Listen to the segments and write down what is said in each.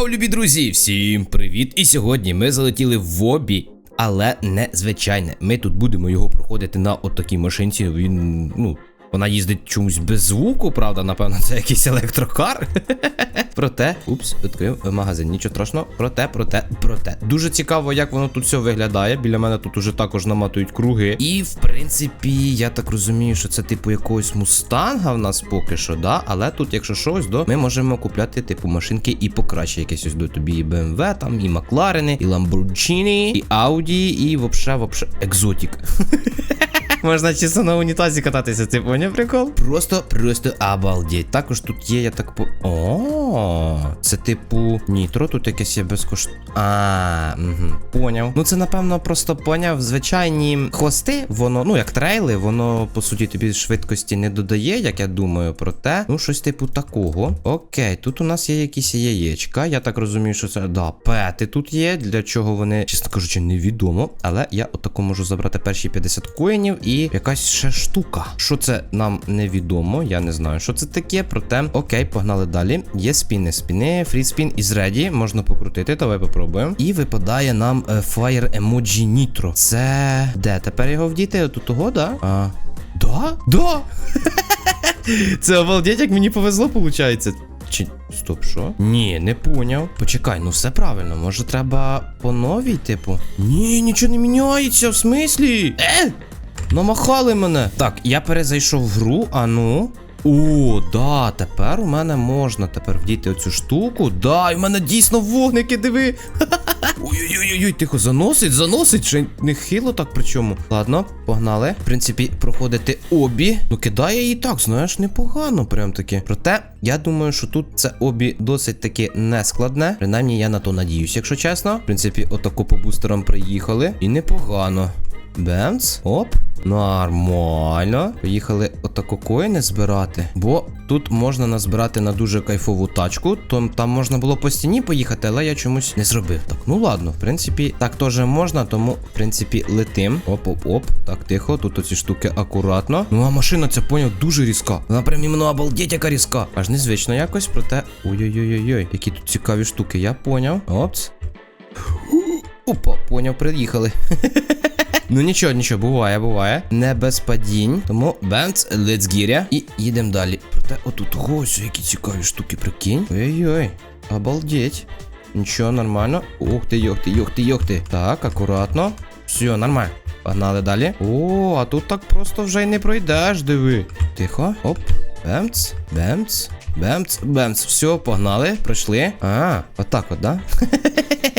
Йоу, любі друзі! Всім привіт! І сьогодні ми залетіли в обі. Але не звичайне. Ми тут будемо його проходити на отакій машинці. Він, ну, вона їздить чомусь без звуку, правда, напевно, це якийсь електрокар. Проте, упс, відкрив магазин, нічого страшного. Проте, проте, проте. Дуже цікаво, як воно тут все виглядає. Біля мене тут уже також наматують круги. І в принципі, я так розумію, що це типу якогось мустанга в нас поки що, да? Але тут, якщо щось, до ми можемо купляти типу машинки і покраще якесь ось до тобі і BMW, там і Макларени, і Lamborghini, і Audi, і вообще, вообще, екзотік. Можна чисто на унітазі кататися, ти поняв прикол? Просто, просто обалдеть. Також тут є, я так по. О, це типу нітро, тут якесь є безкоштовне. А, угу, поняв. Ну це напевно просто поняв. Звичайні хвости, воно, ну як трейли, воно по суті тобі швидкості не додає, як я думаю, проте. Ну, щось типу такого. Окей, тут у нас є якісь яєчка. Я так розумію, що це. Да, пети тут є. Для чого вони, чесно кажучи, невідомо. Але я отако можу забрати перші 50 коїнів і якась ще штука. Що це нам невідомо, я не знаю, що це таке. Проте, окей, погнали далі. Є спіни, спіни, фріспін із реді. Можна покрутити, давай попробуємо. І випадає нам е, Fire Emoji Nitro. Це де? Тепер його вдіти? Тут того, да? А. Да? Да! Це обалдеть, як мені повезло, виходить. Чи. Стоп, що? Ні, не поняв. Почекай, ну все правильно. Може треба по новій, типу? Ні, нічого не міняється, в смислі? Е! Намахали мене. Так, я перезайшов в гру, а ну. О, да, тепер у мене можна тепер вдіти оцю штуку. Да, і в мене дійсно вогники, диви. Ой-ой-ой, тихо, заносить, заносить, ще хило так причому. Ладно, погнали. В принципі, проходити обі. Ну, кидає її так, знаєш, непогано, прям таки. Проте, я думаю, що тут це обі досить таки нескладне. Принаймні, я на то надіюсь, якщо чесно. В принципі, отако по бустерам приїхали. І непогано. Бемц, оп. Нормально. Поїхали отако коїни збирати. Бо тут можна назбирати на дуже кайфову тачку. То там можна було по стіні поїхати, але я чомусь не зробив. Так, ну ладно, в принципі, так теж можна, тому, в принципі, летим. Оп-оп-оп. Так, тихо, тут оці штуки акуратно. Ну, а машина, це поняв, дуже різка. Вона прям іменно обалдеть, яка різка. Аж незвично якось, проте. Ой-ой-ой-ой, які тут цікаві штуки, я поняв. Опс. Опа, поняв, приїхали. Ну нічого, нічого, буває, буває. Не без падінь. Тому бенц, get І їдемо далі. Проте, отут ось, які цікаві штуки, прикинь. Ой-ой, обалдеть. Нічого, нормально. Ух ти, йох ти, йох ти, йох ти. Так, акуратно. Все, нормально. Погнали далі. О, а тут так просто вже й не пройдеш, диви. Тихо. Оп. Бемц, бемц, бемц, бемц. Все, погнали, пройшли. А, отак от, да?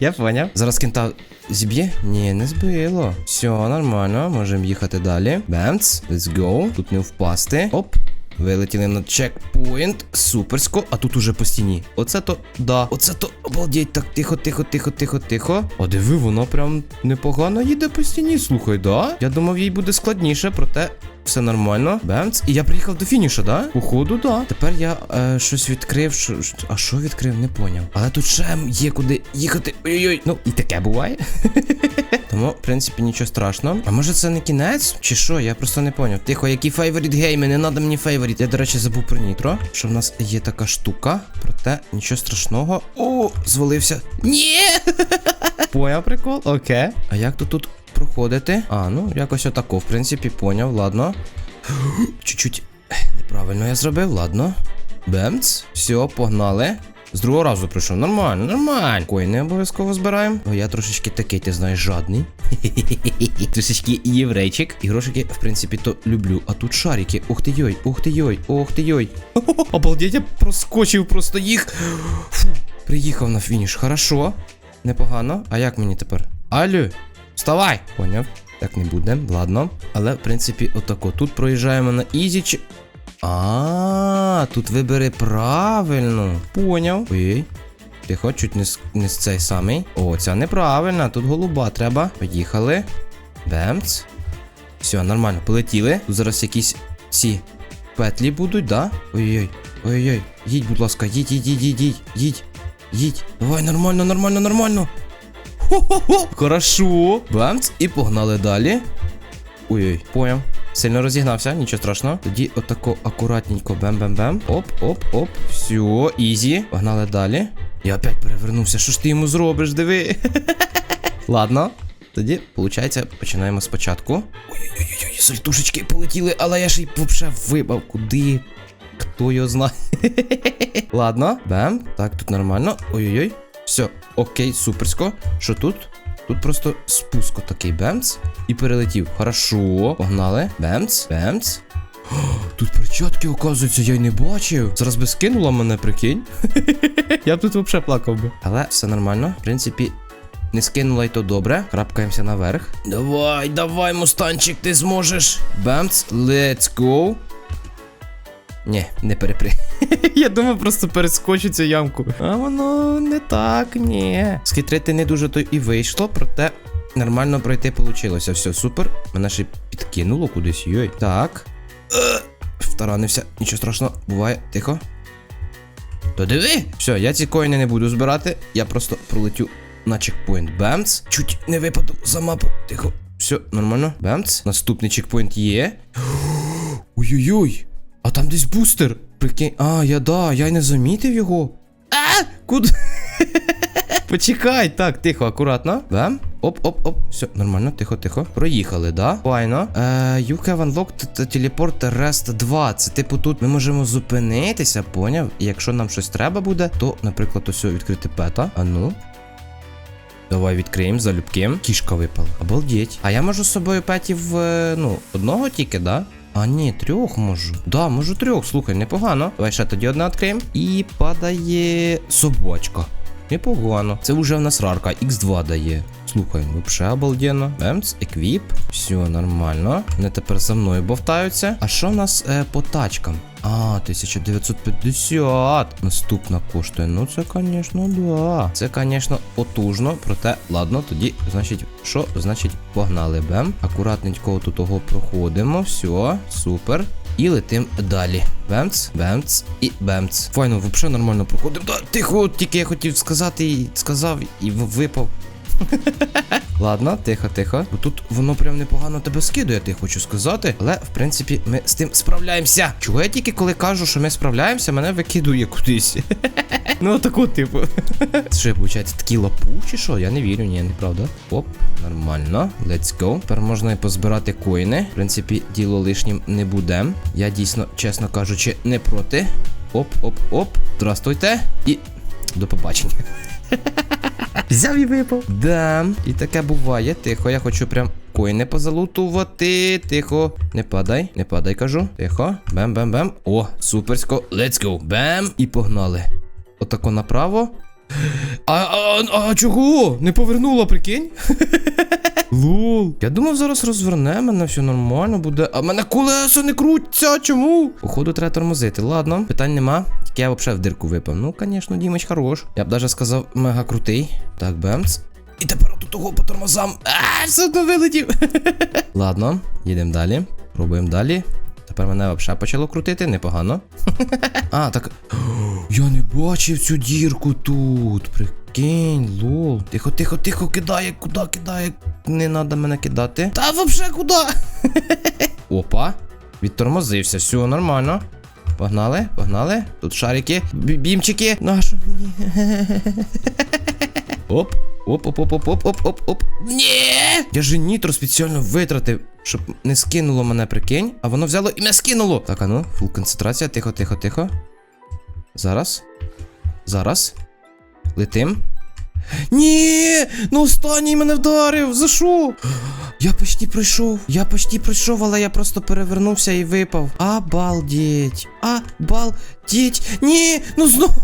Я поняв. Зараз кента зіб'є? Ні, не збило. Все, нормально, можемо їхати далі. Бемц, let's go. Тут не впасти. Оп. Вилетіли на чекпоінт. Суперсько. А тут уже по стіні. Оце то, да. Оце то обалдеть. Так, тихо, тихо, тихо, тихо, тихо. А диви, вона прям непогано їде по стіні. Слухай, да? Я думав, їй буде складніше, проте. Все нормально. Бемц. І я приїхав до фініша, да? Походу, да. Тепер я е, щось відкрив. Що, а що відкрив, не поняв. Але тут ще є куди їхати. Ой-ой-ой. Ну, і таке буває. Тому, в принципі, нічого страшного. А може це не кінець? Чи що? Я просто не поняв. Тихо, які фейворіт гейми, не треба мені фейворіт. Я, до речі, забув про нітро. Що в нас є така штука. Проте нічого страшного. О, звалився. Ні! Поняв прикол? Окей. А як тут тут проходити? А, ну, якось отако, в принципі, поняв, ладно. Чуть-чуть неправильно я зробив, ладно. Бемц. Все, погнали. З другого разу прийшов. Нормально, нормально. Коїни обов'язково збираємо. О, я трошечки такий, ти знаєш, жадний. Трошечки єврейчик. І грошики, в принципі, то люблю. А тут шарики. Ух ти йой, ух ти йой, ух ти йой. Обалдеть, я проскочив просто їх. Фу, приїхав на фініш. Хорошо. Непогано. А як мені тепер? Алло, вставай! Поняв. Так не буде, ладно. Але, в принципі, отако. Тут проїжджаємо на ізі чи. А, тут вибери правильно. Поняв. Ой. Тихо, чуть не з, не цей самий. О, ця неправильна. Тут голуба треба. Поїхали. Бемц. Все, нормально, полетіли. Тут зараз якісь ці петлі будуть, да? Ой-ой. Ой-ой. Їдь, будь ласка, їдь, їдь, їдь, їдь, їдь. Їдь. Давай, нормально, нормально, нормально. Хо-хо-хо. Хорошо. Бемц. І погнали далі. Ой-ой, поняв. Сильно розігнався, нічого страшного. Тоді отако акуратненько бем-бем-бем. Оп, оп, оп. Все, ізі. Погнали далі. Я опять перевернувся. Що ж ти йому зробиш, диви? Ладно. Тоді, виходить, починаємо спочатку. Ой-ой-ой, сальтушечки полетіли, але я ж й взагалі вибав. Куди? Хто його знає? Ладно, бем. Так, тут нормально. Ой-ой-ой. Все, окей, суперсько. Що тут? Тут просто спуск такий бемц. І перелетів. Хорошо. Погнали. Бемц, бемц. Тут перчатки, оказується, я й не бачив. Зараз би скинула мене, прикинь. я б тут взагалі плакав би. Але все нормально. В принципі, не скинула й то добре. Крапкаємося наверх. Давай, давай, мустанчик, ти зможеш. Бемц, let's go. Ні, не перепри. Я думав, просто перескочу цю ямку. А воно не так, ні. Схитрити не дуже то і вийшло, проте нормально пройти вийшло. Все, супер. Мене ще підкинуло кудись. Йой. Так. Е, Втаранився. Нічого страшного, буває, тихо. То диви! Все, я ці коїни не буду збирати. Я просто пролетю на чекпоінт. Бемц. Чуть не випаду за мапу. Тихо. Все, нормально. Бемц. Наступний чекпоінт є. Ой-ой-ой. А там десь бустер. Прикинь. А, я да, я й не замітив його. А! Куди? Почекай, так, тихо, акуратно. Бем. Оп, оп, оп. Все, нормально, тихо, тихо. Проїхали, да? Файно. Е, you have unlocked teleport rest 2. Це типу тут ми можемо зупинитися, поняв? І якщо нам щось треба буде, то, наприклад, ось відкрити пета. А ну. Давай відкриємо залюбки. Кішка випала. Обалдеть. А я можу з собою петів, е, ну, одного тільки, да? А ні, трьох можу. Да, можу трьох. Слухай, непогано. Давай ще тоді одне відкриємо. І падає собачка. Непогано. Це вже в нас рарка. X2 дає. Слухай, вообще обалденно. Бемц, еквіп. Все нормально. Вони тепер за мною бовтаються. А що в нас е, по тачкам? А, 1950. Наступна коштує. Ну, це, звісно, да. Це, звісно, потужно. Проте, ладно, тоді, значить, що? Значить, погнали бем. Акуратненько тут того проходимо. Все, супер. І летим далі. Бемц, бемц і бемц. Файно, взагалі нормально проходимо. Да, тихо, тільки я хотів сказати і сказав, і випав. Ладно, тихо, тихо. Бо тут воно прям непогано тебе скидує, ти хочу сказати. Але в принципі ми з тим справляємося. Чого я тільки коли кажу, що ми справляємося, мене викидує кудись. ну, таку, типу. Це що, виходить, такі лапу чи що? Я не вірю, ні, неправда. Оп, нормально. Let's go. Тепер можна і позбирати коїни. В принципі, діло лишнім не буде. Я дійсно, чесно кажучи, не проти. Оп, оп, оп. Здрастуйте. І до побачення. Взяв і випав. Да, і таке буває. Тихо, я хочу прям коїни позалутувати. Тихо. Не падай, не падай, кажу. Тихо. Бем-бем-бем. О, суперсько. Let's go. Бем. І погнали. Отако направо. А, а, а чого? Не повернула, прикинь? Лол. Я думав, зараз розверне мене, все нормально буде. А мене колеса не крутяться. Чому? Походу, треба тормозити. Ладно, питань нема. Тільки я взагалі в дирку випав. Ну, звісно, Дімич хорош. Я б даже сказав, мега крутий. Так, бемц. І тепер от того по тормозам. А, все одно вилетів. Ладно, їдемо далі. Пробуємо далі. Тепер мене взагалі почало крутити, непогано. а, так. Я не бачив цю дірку тут. Прикинь, лол. Тихо, тихо, тихо, кидає, куди кидає. Не треба мене кидати. Та взагалі куди? Опа. Відтормозився, все нормально. Погнали, погнали. Тут шарики, бі- бімчики. Мені? Оп. Оп, оп, оп, оп, оп, оп, оп, оп. Я же нітро спеціально витратив, щоб не скинуло мене, прикинь, а воно взяло і мене скинуло. Так, а ну, фул концентрація, тихо, тихо, тихо. Зараз. Зараз. Летим. Ні! Ну останній мене вдарив! За що? Я почти пройшов. Я почти пройшов, але я просто перевернувся і випав. Обалдеть. Обалдеть. Ні! Ну знову.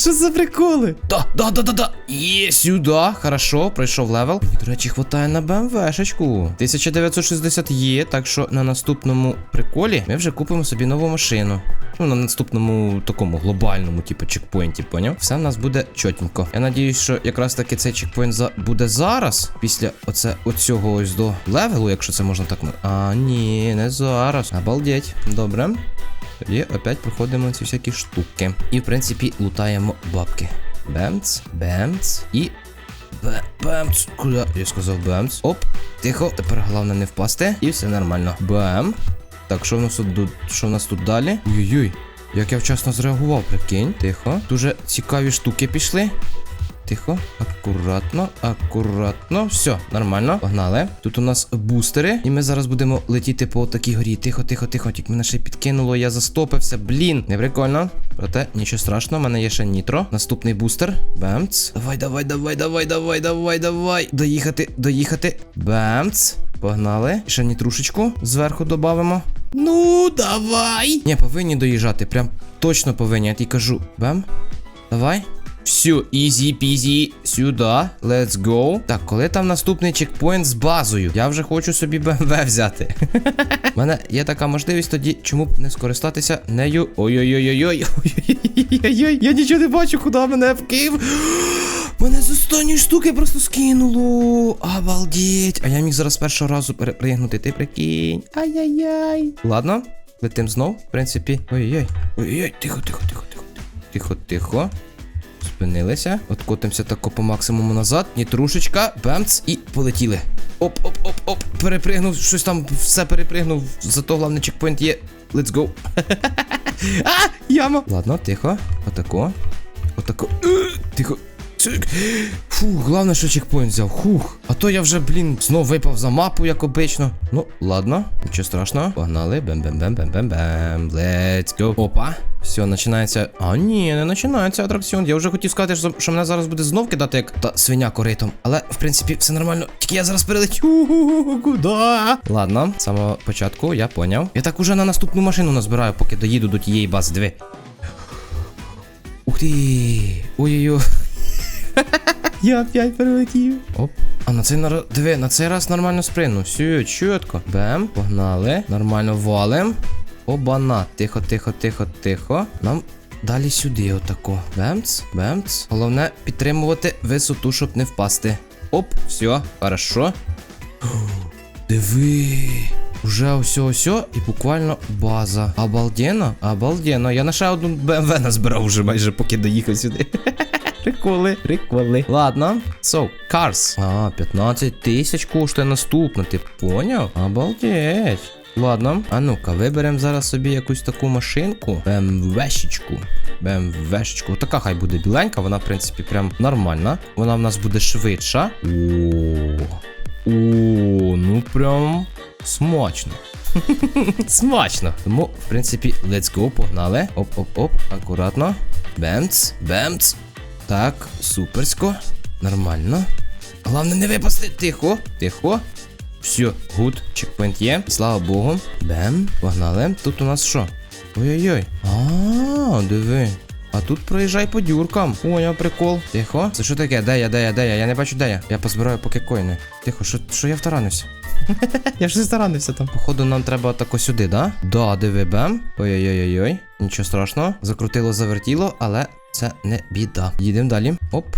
Що за приколи? Да, да, да, да, да. Є сюди. Хорошо, пройшов левел. Мені, до речі, хватає на БМВшечку. 1960 є, так що на наступному приколі ми вже купимо собі нову машину. Ну, на наступному такому глобальному, типу, чекпоінті, поняв? Все в нас буде чотенько. Я надіюсь, що якраз таки цей чекпоінт за... буде зараз, після оце, оцього ось до левелу, якщо це можна так. А, ні, не зараз. Обалдеть. Добре. Тоді опять проходимо ці всякі штуки. І, в принципі, лутаємо бабки. Бемц, бемц і. Бемц. Куди? Я сказав бемц. Оп. Тихо. Тепер головне не впасти. І все нормально. Бем. Так, що в нас тут, що в нас тут далі? Ой-ой-ой. Як я вчасно зреагував, прикинь. Тихо. Дуже цікаві штуки пішли. Тихо, акуратно, акуратно. Все, нормально. Погнали. Тут у нас бустери, і ми зараз будемо летіти по такій горі. Тихо, тихо, тихо. Тільки мене ще підкинуло, я застопився. Блін, не прикольно. Проте нічого страшного, в мене є ще нітро. Наступний бустер. Бемц. Давай, давай, давай, давай, давай, давай, давай. Доїхати, доїхати. Бемц. Погнали. Ще нітрушечку зверху додамо. Ну, давай. Ні, повинні доїжджати. Прям точно повинні. Я ті кажу. Бем. Давай. Все, ізі пізі сюди. Let's go. Так, коли там наступний чекпоінт з базою? Я вже хочу собі БМВ взяти. У мене є така можливість тоді, чому б не скористатися нею. Ой-ой-ой-ой-ой. Ой-ой-ой. Я нічого не бачу, куди мене вкив. Мене з останньої штуки просто скинуло. Обалдеть. А я міг зараз першого разу перепригнути. Ти прикинь. Ай-яй-яй. Ладно, летим знов. В принципі. Ой-ой. Ой-ой, тихо, тихо, тихо, тихо. Тихо, тихо. Спинилися. Откотимося тако по максимуму назад. Нітрушечка, бемц, і полетіли. Оп, оп, оп, оп. Перепригнув, щось там все перепригнув. Зато головний чекпоінт є. Let's go. а, яма. Ладно, тихо. Отако. Отако. Е, Тихо. Фух, головне, що чекпоінт взяв. Хух. А то я вже, блін, знов випав за мапу, як обично. Ну, ладно, нічого страшного. Погнали. Бем-бем-бем-бем-бем-бем. Let's go. Опа. Все, починається. А, ні, не починається атракціон. Я вже хотів сказати, що мене зараз буде знов кидати, як та свиня коритом. Але, в принципі, все нормально. Тільки я зараз перелетю. Куда? Ладно, з самого початку, я поняв. Я так уже на наступну машину назбираю, поки доїду до тієї бази. Диви. Ух ти. Ой-ой-ой. Я опять перелетів. Оп. А на цей нар... диви, на цей раз нормально спригнув. Все, чітко. Бем, погнали. Нормально валим. Обана. Тихо, тихо, тихо, тихо. Нам далі сюди, отако. Бемц, бемц. Головне підтримувати висоту, щоб не впасти. Оп, все, хорошо. Диви. Уже все, все, і буквально база. Обалденно, обалденно. Я на ще одну БМВ назбирав вже майже поки доїхав сюди. Приколи, приколи. Ладно. So, cars. А, 15 тисяч коштує наступна, ти поняв? Обалдеть. Ладно, а ну-ка, виберемо зараз собі якусь таку машинку. БМВшечку. БМВшечку. Така хай буде біленька, вона, в принципі, прям нормальна. Вона в нас буде швидша. О, о, ну прям смачно. Смачно. Тому, в принципі, let's go, погнали. Оп-оп-оп, акуратно. Бемц, бемц. Так, суперсько. Нормально. Головне не випасти. Тихо, тихо. Все, гуд, чекпоінт є. Слава Богу. Бем, погнали. Тут у нас що? Ой-ой-ой. А, диви. А тут проїжджай по дюркам. О, я прикол. Тихо. Це що таке? Де я, де я, де я? Я не бачу, де я. Я позбираю поки коїни. Тихо, що, що я втаранився? я ж не старанився там. Походу, нам треба тако сюди, да? Да, диви, бем. Ой-ой-ой-ой. Нічого страшного. Закрутило, завертіло, але це не біда. Їдемо далі. Оп.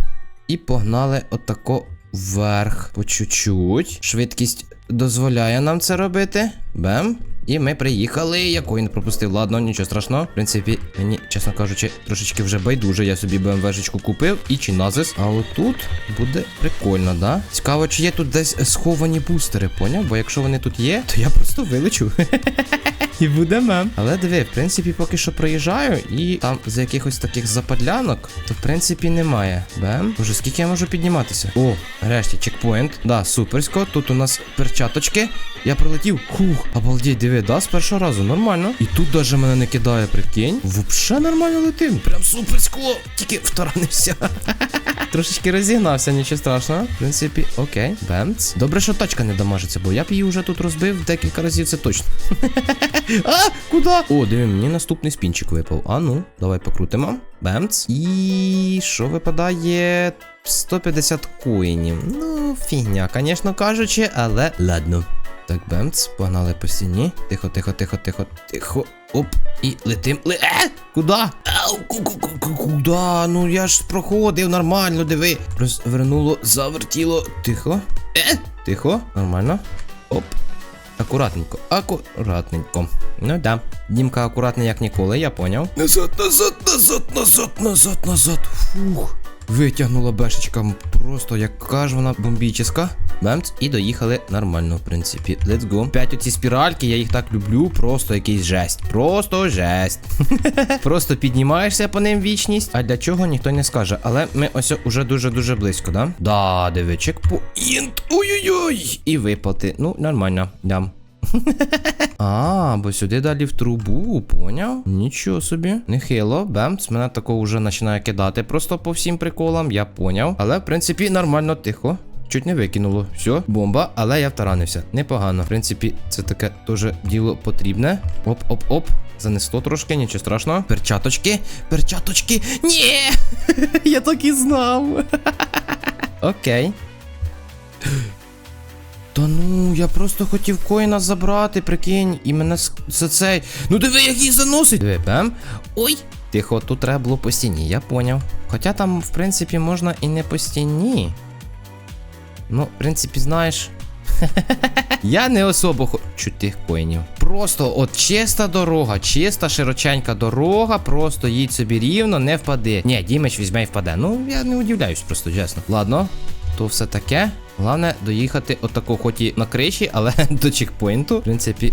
І погнали отако вверх. По чуть-чуть. Швидкість дозволяє нам це робити. Бем. І ми приїхали. Я коін пропустив. Ладно, нічого страшного. В принципі, мені, чесно кажучи, трошечки вже байдуже. Я собі БМВшечку купив і чиназис. А отут буде прикольно, да? Цікаво, чи є тут десь сховані бустери, поняв? Бо якщо вони тут є, то я просто вилечу. І буде мем. Але диви, в принципі, поки що проїжджаю, і там з якихось таких западлянок, то в принципі немає. Бем. Боже, скільки я можу підніматися? О, нарешті, чекпоінт. Да, суперсько. Тут у нас перчаточки. Я прилетів. Хух, обалдеть, диви, да, з першого разу. Нормально. І тут даже мене не кидає, прикинь. Вообще нормально летим. Прям суперсько. Тільки втаранився. Трошечки розігнався, нічого страшного. В принципі, окей. Бемц. Добре, що тачка не дамажиться, бо я б її вже тут розбив декілька разів, це точно. А, куди? О, диви, мені наступний спінчик випав. А ну, давай покрутимо. Бемц. І що випадає? 150 коїнів. Ну, фігня, звісно кажучи, але ладно. Так, бемц, погнали по стіні. Тихо, тихо, тихо, тихо, тихо. Оп, і летим. Ли... Е! Куда? Ау, куда? Ну я ж проходив нормально, диви. Розвернуло, завертіло. Тихо. Е! Тихо, нормально. Оп. Акуратненько, акуратненько. Ну да. Дімка акуратний як ніколи, я поняв. Назад, назад, назад, назад, назад, назад. Фух. Витягнула бешечка просто яка ж вона бомбіческа. Бемц, і доїхали нормально, в принципі. Let's go. П'ять оці спіральки, я їх так люблю, просто якийсь жесть. Просто жесть. просто піднімаєшся по ним вічність. А для чого ніхто не скаже. Але ми ось уже дуже-дуже близько, да? Да, диви, чекпоінт. Ой-ой-ой. І виплати. Ну, нормально. Дам. А, бо сюди далі в трубу, поняв? Нічого собі. Нехило, бемц, мене такого вже починає кидати просто по всім приколам, я поняв. Але в принципі нормально, тихо. Чуть не викинуло. Все, бомба, але я втаранився. Непогано. В принципі, це таке теж діло потрібне. Оп-оп-оп. Занесло трошки, нічого страшного. Перчаточки, перчаточки. Ні! Я так і знав. Окей. Та ну, я просто хотів коїна забрати, прикинь, і мене за цей. Ну диви, як їх заносить. Диви, бем. Ой! Тихо, тут треба було по стіні, я поняв. Хоча там, в принципі, можна і не по стіні. Ну, в принципі, знаєш. Я не особо хочу тих коїнів. Просто от чиста дорога, чиста широченька дорога, просто їдь собі рівно, не впаде. Ні, Дімич візьме і впаде. Ну, я не удивляюсь просто, чесно. Ладно, то все таке. Головне доїхати отако, хоч і на криші, але до чекпоінту. В принципі,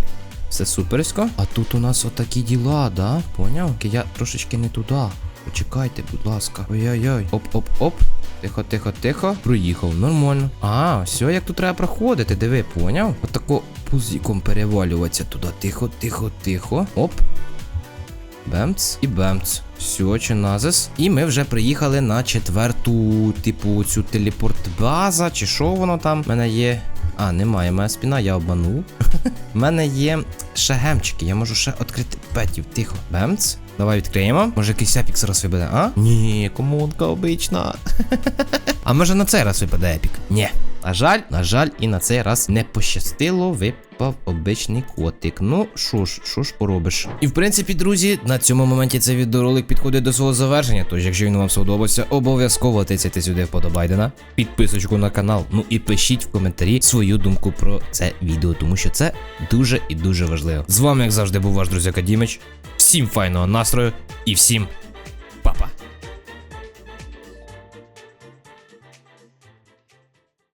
все суперсько. А тут у нас отакі діла, да? Поняв? Я трошечки не туди. Почекайте, будь ласка. Ой-ой-ой. Оп-оп-оп. Тихо, тихо, тихо. Проїхав, нормально. А, все, як тут треба проходити, диви, поняв? Отако пузиком перевалюватися туди. Тихо, тихо, тихо. Оп. Бемц і бемц. Все, чиназис. І ми вже приїхали на четверту, типу, цю телепорт-база, чи що воно там? У мене є. А, немає, моя спіна, я обманув. У мене є ще гемчики, я можу ще відкрити петів. Тихо. Бемц. Давай відкриємо. Може якийсь епік зараз випаде, а? Ні, комунка обична. а може на цей раз випаде епік? Ні. На жаль, на жаль, і на цей раз не пощастило, випав обичний котик. Ну, що ж, що ж поробиш? І в принципі, друзі, на цьому моменті цей відеоролик підходить до свого завершення. Тож, якщо він вам сподобався, обов'язково тицяйте сюди вподобайдена, підписочку на канал. Ну і пишіть в коментарі свою думку про це відео, тому що це дуже і дуже важливо. З вами, як завжди, був ваш друзяка Дімич. Всім файного настрою і всім